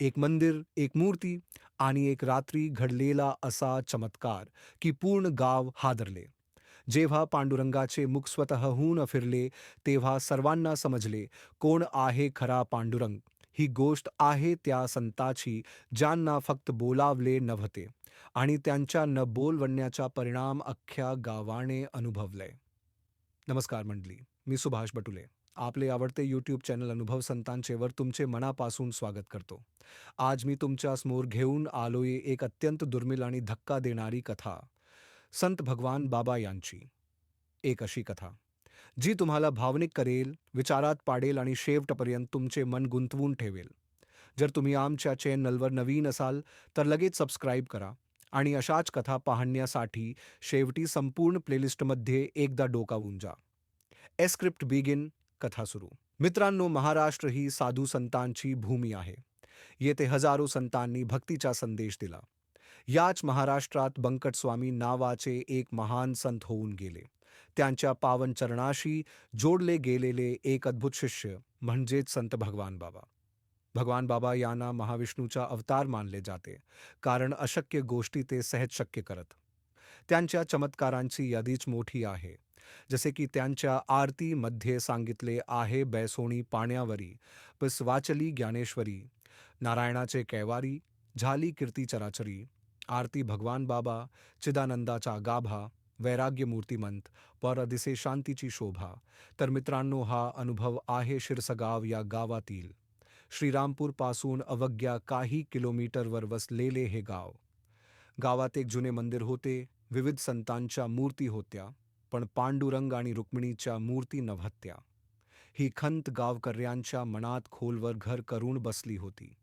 एक मंदिर एक मूर्ती आणि एक रात्री घडलेला असा चमत्कार की पूर्ण गाव हादरले. जेव्हा पांडुरंगाचे मुख स्वतःहून फिरले तेव्हा सर्वांना समजले कोण आहे खरा पांडुरंग? ही गोष्ट आहे त्या संताची ज्यांना फक्त बोलावले नव्हते आणि त्यांच्या न बोलवण्याचा परिणाम अख्ख्या गावाने अनुभवलाय. नमस्कार मंडली मी सुभाष बटुले. आपले आवडते यूट्यूब चॅनल अनुभव संतांचेवर तुमचे मनापासून स्वागत करतो. आज मी तुमच्यासमोर घेऊन आलोय एक अत्यंत दुर्मिळ आणि धक्का देणारी कथा. संत भगवान बाबा यांची. एक अशी कथा. जी तुम्हाला भावनिक करेल विचारात पाडेल आणि शेवटपर्यंत तुमचे मन गुंतवून ठेवेल. जर तुम्ही आमच्या चॅनलवर नवीन असाल तर लगेच सबस्क्राईब करा आणि अशाच कथा पाहण्यासाठी शेवटी संपूर्ण प्लेलिस्टमध्ये एकदा डोकावून जा. एस्क्रिप्ट बिगिन कथा सुरू. मित्रांनो महाराष्ट्र ही साधू संतांची भूमी आहे. येथे हजारो संतांनी भक्तीचा संदेश दिला. याच महाराष्ट्रात बंकटस्वामी नावाचे एक महान संत होऊन गेले. त्यांच्या पावन चरणाशी जोडले गेलेले एक अद्भुत शिष्य म्हणजेच संत भगवान बाबा. भगवान बाबा यांना महाविष्णूचा अवतार मानले जाते कारण अशक्य गोष्टी ते सहज शक्य करत. त्यांच्या चमत्कारांची यादीच मोठी आहे. जसे की त्यांच्या आरतीमध्ये सांगितले आहे बैसोणी पाण्यावरी पस वाचली ज्ञानेश्वरी नारायणाचे कैवारी झाली कीर्ती चराचरी आरती भगवान बाबा चिदानंदाचा गाभा वैराग्य मूर्तिमंत पर दिसे शांतीची शोभा. तर मित्रांनो हा अनुभव आहे शिरसगाव या गावातील. श्रीरामपूरपासून अवघ्या काही किलोमीटरवर वसलेले हे गाव. गावात एक जुने मंदिर होते विविध संतांच्या मूर्ती होत्या. पण पांडुरंग आणि रुक्मिणीच्या मूर्ती नव्हत्या ही खंत गावकऱ्यांच्या मनात खोलवर घर करून बसली होती.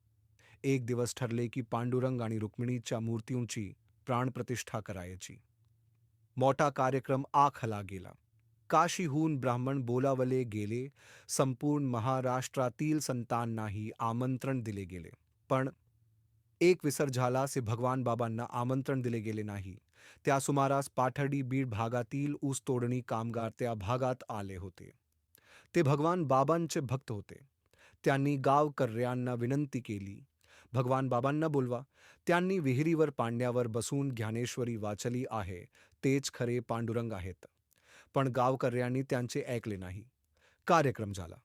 एक दिवस ठरले की पांडुरंग आणि रुक्मिणीच्या मूर्तींची प्राणप्रतिष्ठा करायची. मोठा कार्यक्रम आखला गेला. काशीहून ब्राह्मण बोलावले गेले संपूर्ण महाराष्ट्रातील संतांनाही आमंत्रण दिले गेले. पण एक विसर झाला से भगवान बाबांना आमंत्रण दिले गेले नाही. त्या सुमारास पाथर्डी बीड भागातील ऊस तोडणी कामगार त्या भागात आले होते. ते भगवान बाबांचे भक्त होते. त्यांनी गावकऱ्यांना विनंती केली. भगवान बाबांना बोलवा त्यांनी विहिरीवर पांड्यावर बसून ज्ञानेश्वरी वाचली आहे तेच खरे पांडुरंग आहेत. पण गावकऱ्यांनी त्यांचे ऐकले नाही. कार्यक्रम झाला.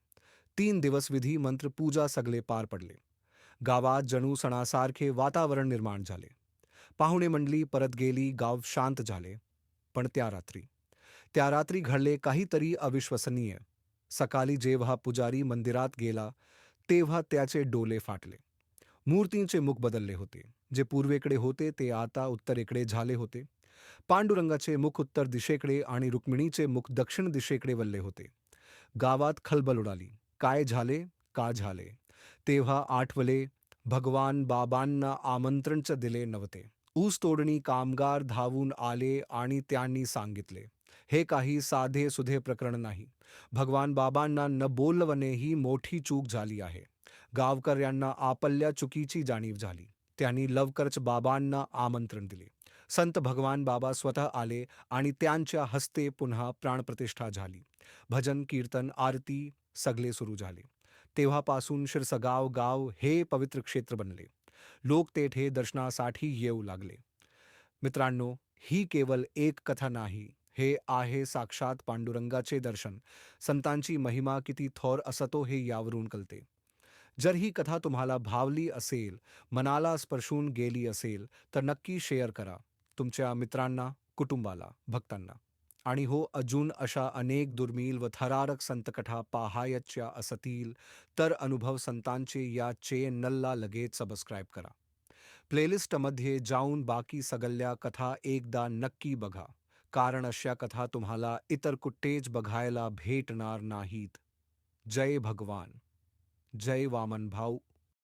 तीन दिवस विधी मंत्र पूजा सगळे पार पडले. गावात जणू सणासारखे वातावरण निर्माण झाले. पाहुणे मंडळी परत गेली गाव शांत झाले. पण त्या रात्री त्या रात्री घडले काहीतरी अविश्वसनीय. सकाळी जेव्हा पुजारी मंदिरात गेला तेव्हा त्याचे डोले फाटले. मूर्तींचे मुख बदलले होते. जे पूर्वेकडे होते ते आता उत्तरेकडे झाले होते. पांडुरंगाचे मुख उत्तर दिशेकडे आणि रुक्मिणीचे मुख दक्षिण दिशेकडे वल्ले होते. गावात खलबल उडाली. काय झाले? का झाले? तेव्हा आठवले भगवान बाबांना आमंत्रणच दिले नव्हते. ऊस तोडणी कामगार धावून आले आणि त्यांनी सांगितले हे काही साधे सुधे प्रकरण नाही. भगवान बाबांना न बोलवणे ही मोठी चूक झाली आहे. गावकऱ्यांना आपल्या चुकीची जाणीव झाली. त्यांनी लवकरच बाबांना आमंत्रण दिले. संत भगवान बाबा स्वतः आले आणि त्यांच्या हस्ते पुन्हा प्राणप्रतिष्ठा झाली. भजन कीर्तन आरती सगळे सुरू झाले. तेव्हापासून शिरसगाव गाव हे पवित्र क्षेत्र बनले. लोक तेथे दर्शनासाठी येऊ लागले. मित्रांनो ही केवळ एक कथा नाही हे आहे साक्षात पांडुरंगाचे दर्शन. संतांची महिमा किती थोर असतो हे यावरून कळते. जर ही कथा तुम्हाला भावली असेल मनाला स्पर्शून गेली असेल तर नक्की शेअर करा. तुमच्या मित्रांना कुटुंबाला भक्तांना. आणि हो अजून अशा अनेक दुर्मिळ व थरारक संतकथा पाहायच्या असतील तर अनुभव संतांचे या चॅनलला लगेच सबस्क्राईब करा. प्लेलिस्टमध्ये जाऊन बाकी सगळ्या कथा एकदा नक्की बघा कारण अशा कथा तुम्हाला इतर कुठेच बघायला भेटणार नाहीत. जय भगवान. जय वामन भाऊ